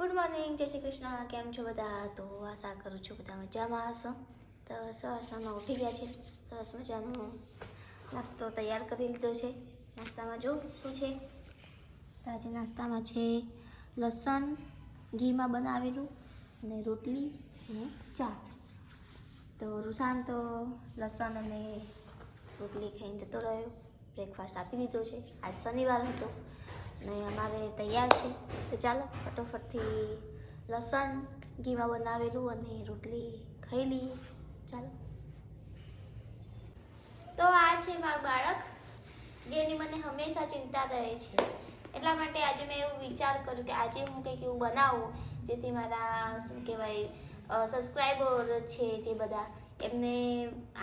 Good morning જય શ્રી કૃષ્ણ. કેમ છો બધા? તો આશા કરું છું બધા મજામાં હશો. તો સવારમાં ઉઠી ગયા છે. સરસ મજાનો નાસ્તો તૈયાર કરી લીધો છે. નાસ્તામાં જો શું છે? તો આજે નાસ્તામાં છે લસણ, ઘીમાં બનાવેલું અને રોટલી અને ચા. તો રૂસાન તો લસણ અને રોટલી ખાઈને જતો રહ્યો. બ્રેકફાસ્ટ આપી દીધો છે. આજ શનિવાર હતો અને અમારે તૈયાર છે. તો ચાલો ફટોફટથી લસણ ઘીમાં બનાવેલું અને રોટલી ખાઈ લઈએ. ચાલો. તો આ છે મારું બાળક. જેની મને હંમેશા ચિંતા રહે છે. એટલા માટે આજે મેં એવું વિચાર કર્યું કે આજે હું કંઈક એવું બનાવું, જેથી મારા, શું કહેવાય સબસ્ક્રાઈબર છે જે બધા એમને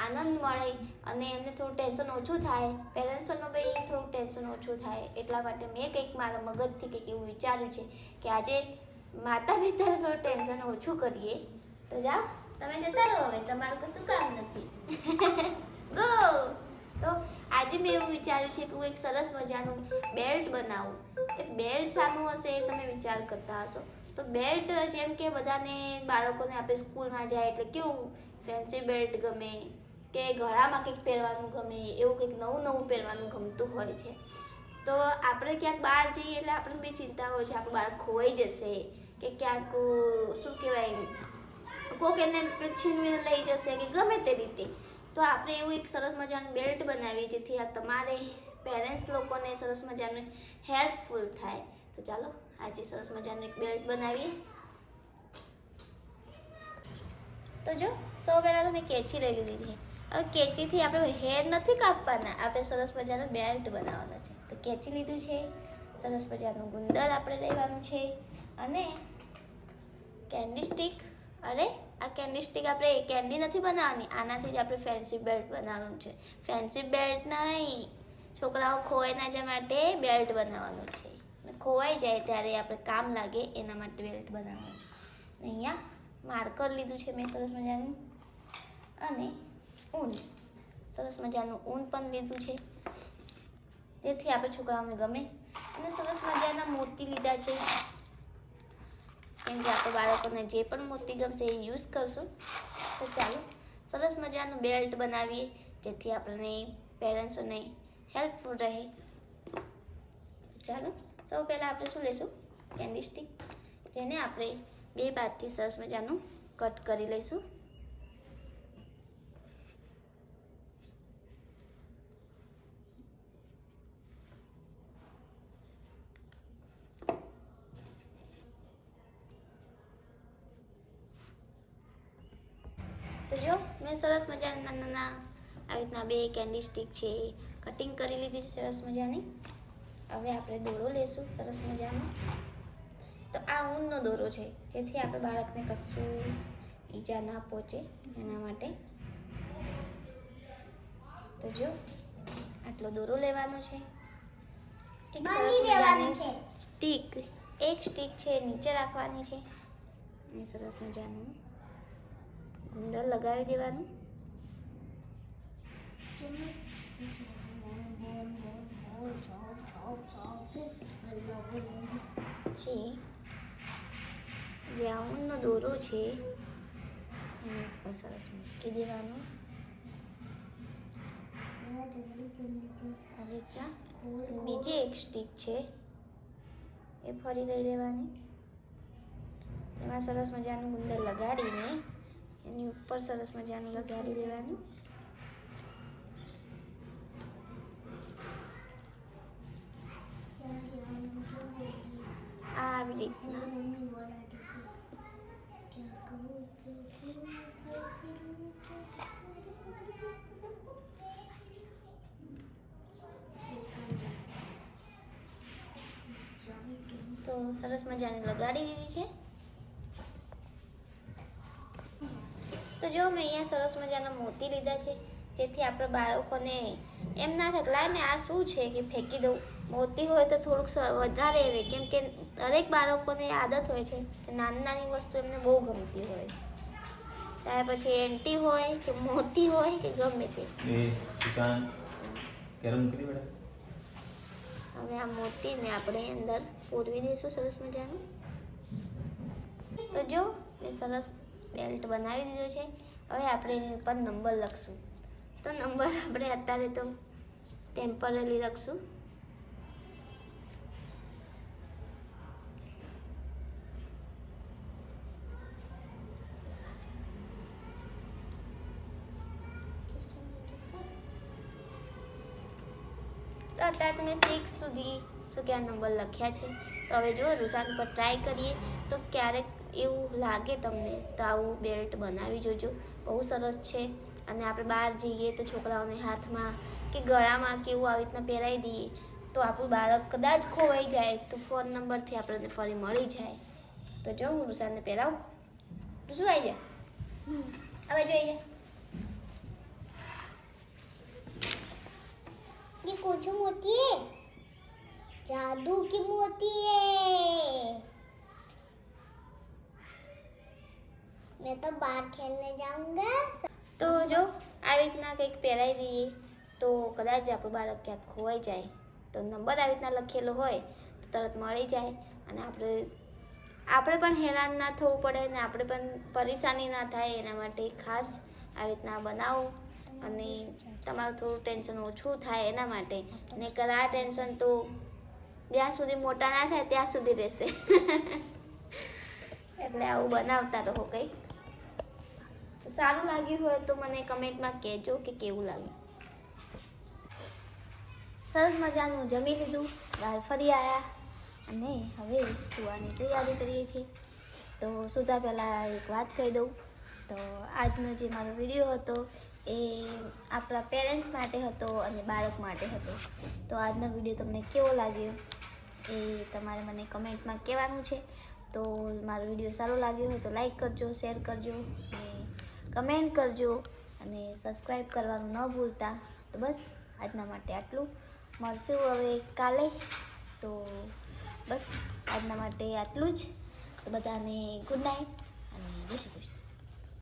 આનંદ મળે અને એમને થોડું ટેન્શન ઓછું થાય. પેરેન્ટ્સોનું બી થોડું ટેન્શન ઓછું થાય. એટલા માટે મેં કંઈક મારા મગજથી કંઈક એવું વિચાર્યું છે કે આજે માતા પિતા થોડું ટેન્શન ઓછું કરીએ. તો જાઓ તમે જતા રહો હવે. તમારું કશું કામ નથી. ગો તો આજે મેં એવું વિચાર્યું છે કે હું એક સરસ મજાનું બેલ્ટ બનાવું. એ બેલ્ટ શાનું હશે એ તમે વિચાર કરતા હશો. તો બેલ્ટ જેમ કે બધાને બાળકોને આપણે સ્કૂલમાં જાય એટલે કેવું ફેન્સી બેલ્ટ ગમે કે ગળામાં કંઈક પહેરવાનું ગમે, એવું કંઈક નવું નવું પહેરવાનું ગમતું હોય છે. તો આપણે ક્યાંક બહાર જઈએ એટલે આપણને બી ચિંતા હોય છે, આપણું બાળક ખોવાઈ જશે કે ક્યાંક, શું કહેવાય કોક એને છીનવીને લઈ જશે કે ગમે તે રીતે. તો આપણે એવું એક સરસ મજાનું બેલ્ટ બનાવીએ જેથી આ તમારે પેરેન્ટ્સ લોકોને સરસ મજાનું હેલ્પફુલ થાય. તો ચાલો, આજે સરસ મજાનું એક બેલ્ટ બનાવીએ. તો જો, સૌ પહેલાં તો મેં કેચી લઈ લીધી છે. હવે કેચીથી આપણે હેર નથી કાપવાના, આપણે સરસ મજાનો બેલ્ટ બનાવવાનો છે. તો કેચી લીધું છે, સરસ મજાનું ગુંદર આપણે લેવાનું છે, અને કેન્ડી સ્ટીક અરે, આ કેન્ડી સ્ટિક આપણે કેન્ડી નથી બનાવવાની, આનાથી જ આપણે ફેન્સી બેલ્ટ બનાવવાનું છે. ફેન્સી બેલ્ટ નહીં, છોકરાઓ ખોવાઈ ના માટે બેલ્ટ બનાવવાનું છે. ખોવાઈ જાય ત્યારે આપણે કામ લાગે એના માટે બેલ્ટ બનાવવાનું છે. અહીંયા માર્કર લીધું છે મેં સરસ મજાનું. અને ઊન. સરસ મજાનું ઊન પણ લીધું છે. જેથી આપણે છોકરાઓને ગમે. અને સરસ મજાના મોતી લીધા છે. કેમ કે આપણે બાળકોને જે પણ મોતી ગમશે એ યુઝ કરશું. તો ચાલો, સરસ મજાનું બેલ્ટ બનાવીએ, જેથી આપણને પેરેન્ટ્સોને હેલ્પફુલ રહે. ચાલો, સૌ પહેલાં આપણે શું લેશું? કેન્ડી સ્ટિક, જેને આપણે બે બાદથી સરસ મજાનું કટ કરી લઈશું. તો જો, મેં સરસ મજાના નાના નાના આવી રીતના બે કેન્ડી સ્ટિક છે કટિંગ કરી લીધી છે સરસ મજાની. હવે આપણે દોરો લેશું સરસ મજાનો. તો આ ઊનનો દોરો છે. જેથી આપણે બાળકને કશું ઈજા ના પહોંચે એના માટે. તો જો આટલો દોરો લેવાનો છે. એક સરસ મજાની સ્ટીક એક સ્ટીક છે નીચે રાખવાની છે. અને સરસ મજાનું ગુંદર લગાવી દેવાનું. પછી જે આ ઊનનો દોરો છે, એની ઉપર સરસ મૂકી દેવાનો. આવી બીજી એક સ્ટીક છે, એ ફરી લઈ લેવાની. એમાં સરસ મજાનું ગુંદર લગાડીને એની ઉપર સરસ મજાનું લગાડી દેવાનું. આવી રીતના. સરસ મજાની લગાડી દીધી છે. તો જો મેં અહીંયા સરસ મજાના મોતી લીધા છે જેથી આપણે બાળકોને એમ ના થાય લાય ને આ શું છે કે ફેંકી દઉં? મોતી હોય તો થોડુંક વધારે રહે કેમ કે દરેક બાળકોને આદત હોય છે કે નાની નાની વસ્તુ એમને બહુ ગમતી હોય. ચાહે પછી એન્ટી હોય કે મોતી હોય કે ગમે તે. હવે આ મોતીને આપણે અંદર પૂરવી દઈશું સરસ મજાનું. તો જો, મેં સરસ બેલ્ટ બનાવી દીધો છે. હવે આપણે એની પર નંબર લખશું. તો નંબર આપણે અત્યારે તો ટેમ્પરરી લખશું. તો અત્યારે તમે સિક્સ સુધી શું કે આ નંબર લખ્યા છે? તો હવે જો રૂસાન ઉપર ટ્રાય કરીએ તો ક્યારેક એવું લાગે તમને? તો આવું બેલ્ટ બનાવી જોજો. બહુ સરસ છે. અને આપણે બહાર જઈએ તો છોકરાઓને હાથમાં કે ગળામાં કેવું આવી રીતના પહેરાવી દઈએ, તો આપણું બાળક કદાચ ખોવાઈ જાય, તો ફોન નંબરથી આપણને ફરી મળી જાય. તો જો, હું રૂસાનને પહેરાવું. શું આવી જાય હવે જોઈએ 이 고추 모디 जादू की मोती है मैं तो बाहर खेलने जाऊंगा તો જો આવી રીતના કંઈક પહેરાવી દઈએ તો કદાચ આપણું બાળક ક્યાંક ખોવાઈ જાય તો નંબર આવી રીતના લખેલો હોય તો તરત મળી જાય અને આપણે આપણે પણ હેરાન ના થવું પડે ને આપણે પણ પરેશાની ના થાય એના માટે ખાસ આવી રીતના બનાવો અને તમારું થોડું ટેન્શન ઓછું થાય એના માટે નહીંતર આ ટેન્શન તો જ્યાં સુધી મોટા ના થાય ત્યાં સુધી રહેશે. એટલે આવું બનાવતા રહો કંઈક. સારું લાગ્યું હોય તો મને કમેન્ટમાં કહેજો કે કેવું લાગ્યું. સરસ મજાનું જમી લીધું બહાર ફરી આવ્યા અને હવે સુવાની તૈયારી કરીએ છીએ. તો સુતા પહેલાં એક વાત કહી દઉં. તો આજનો જે મારો વીડિયો હતો એ આપણા પેરેન્ટ્સ માટે હતો અને બાળક માટે હતો. તો આજનો વીડિયો તમને કેવો લાગ્યો? એ તમારે મને કમેન્ટમાં કહેવાનું છે. તો મારો વીડિયો સારો લાગ્યો હોય તો લાઈક કરજો, શેર કરજો અને કમેન્ટ કરજો અને સબસ્ક્રાઈબ કરવાનું ન ભૂલતા. તો બસ, આજના માટે આટલું. મળશું હવે કાલે. તો બસ, આજના માટે આટલું જ. તો બધાને ગુડ નાઇટ અને જય શ્રી કૃષ્ણ.